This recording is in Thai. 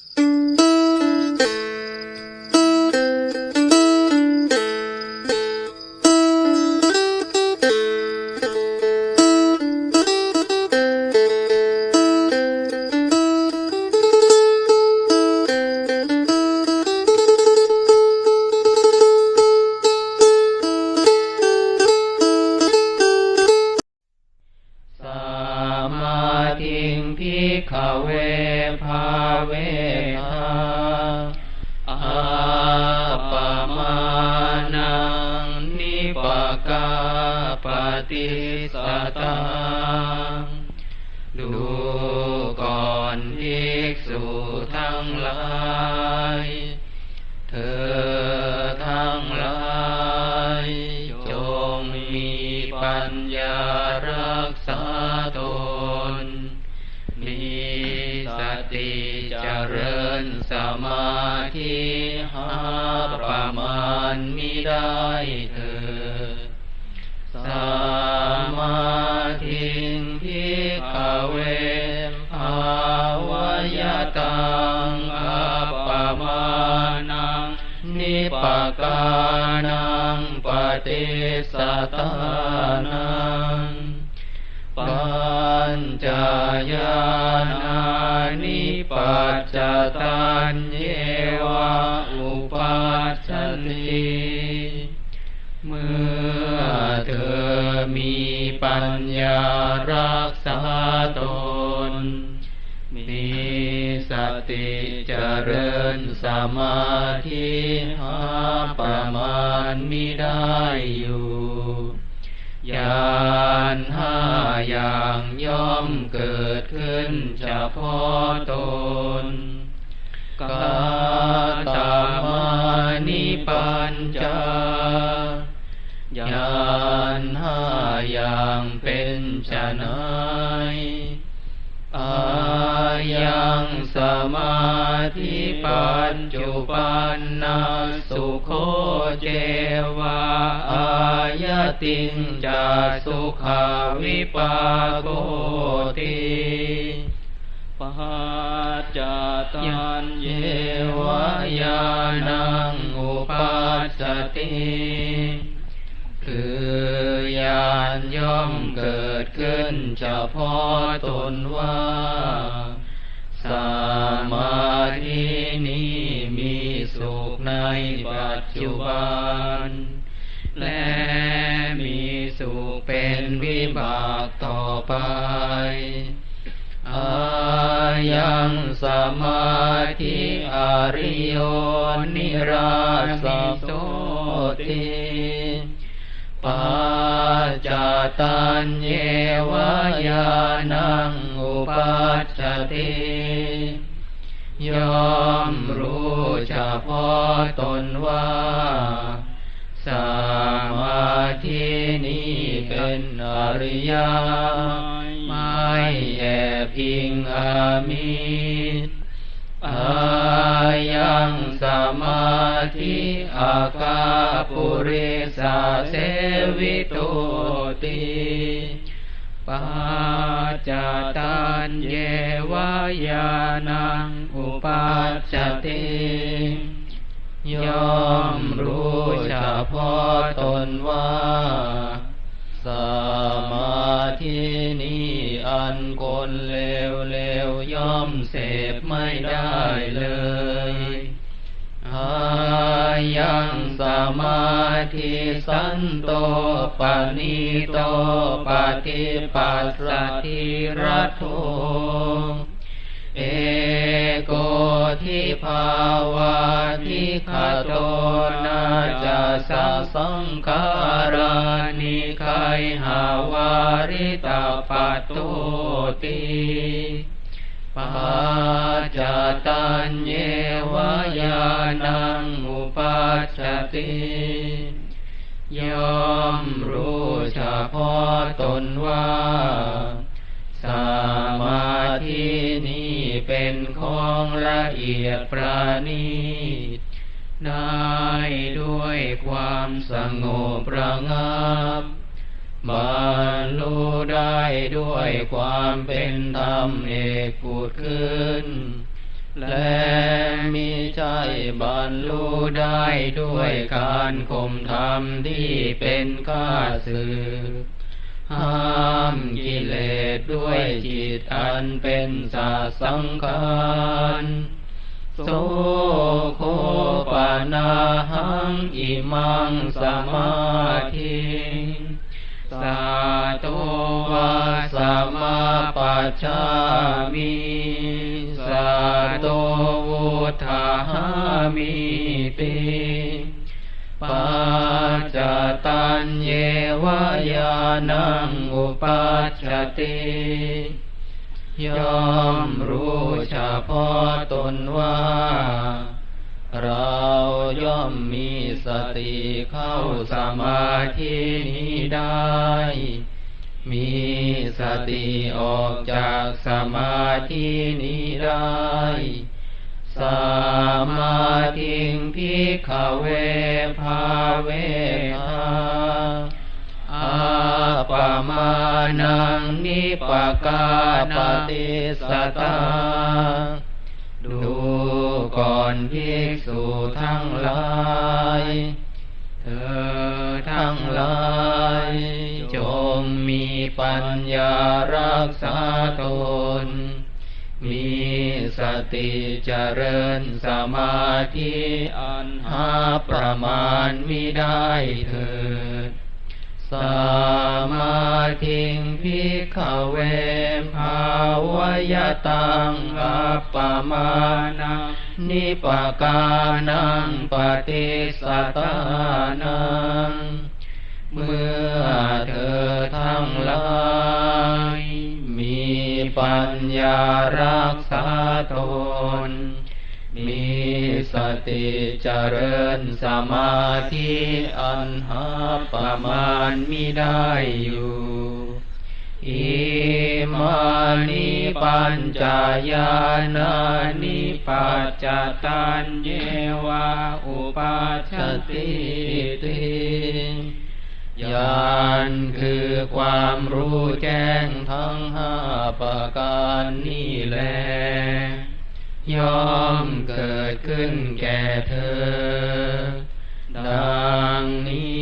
สั เวทาอาปมานังนิปกาปฏิสตังดูก่อนภิกษุทั้งหลาย เธอทั้งหลาย ติเจริญสมาธิหาประมาณมิได้เถิดสมาธิพิกเวภาวายตังอัปปมานังนิปกานังปฏิสตานังปัญจายานา จตัญเยวะอุปัชชติเมื่อเธอมีปัญญารักษาตน มีสติเจริญสมาธิหาประมาณมิได้อยู่ ญาณห้าอย่างย่อมเกิดขึ้นเฉพาะตนกาตามานิปัญจาญาณห้าอย่างเป็นชะนะ สมาธิปัจจุปันนาสุโคเจวะอายติงจาสุขาวิปากโกติปัจจตันเยวายานังอุปัชชติคือญาณย่อมเกิดขึ้นเฉพาะตนว่า บากต่อไปอายังสมาธิอริโยนิราสิโสติปัจจตัญเยวายานังอุปัชชติยอมรู้เฉพาะตนว่า สมาธินี้เป็นอริยไม่แอบอิงอามิตรอายังสมาธิอาคาปุริสาเสวิโตติปัจจตัญเยวายานังอุปัชชติ ย่อมรู้เฉพาะตนว่า สมาธินี้อันคนเลวเลวย่อมเสพไม่ได้เลยอายังสมาธิสันโตปณิโตปฏิปัสสติรัตโธ เอโกทิภาวาทิคโตนาจะสะสังขารานิไคหาวาริตาปัตโตติปัจจตัญเยวายานังอุปัชชติยอมรู้เฉพาะตนว่า สมาธินี้ เป็นของละเอียดประณีตได้ด้วยความสงบระงับบรรลุได้ด้วยความเป็นธรรมเอกผุดขึ้น และมิใช่บรรลุได้ด้วยการข่มธรรมที่เป็นข้าศึกหา มกิเลสด้วยจิตอันเป็นสาสังขารโสโคปนาหังอิมังสมาธิสาโตวาสมาปัจจามิสาโตวุฒาหามิติปั ตัญเยวายานังอุปัชฌติย่อมรู้เฉพาะตนว่า เราย่อมมีสติเข้าสมาธินี้ได้ มีสติออกจากสมาธินี้ได้ สมาธิงพิขเวภาเวทาอาปมานังนิปกาปฏิสตา ดูก่อนภิกษุทั้งหลาย เธอทั้งหลาย จงมีปัญญารักษาตน มี สติเจริญสมาธิอันหาประมาณมิได้เถิดสมาธิงพิขเวภาวยตังอัปปมานังนิปกานังปฏิสตานังเมื่อ ญญารักษาตน มีสติเจริญสมาธิอันหาประมาณมิได้อยู่อิมานิปัญจายานานิปัจจตัญเยวะอุปัชติติญาณคือ ความรู้แจ้งทั้งห้าประการนี้แลย่อมเกิดขึ้นแก่เธอ ดังนี้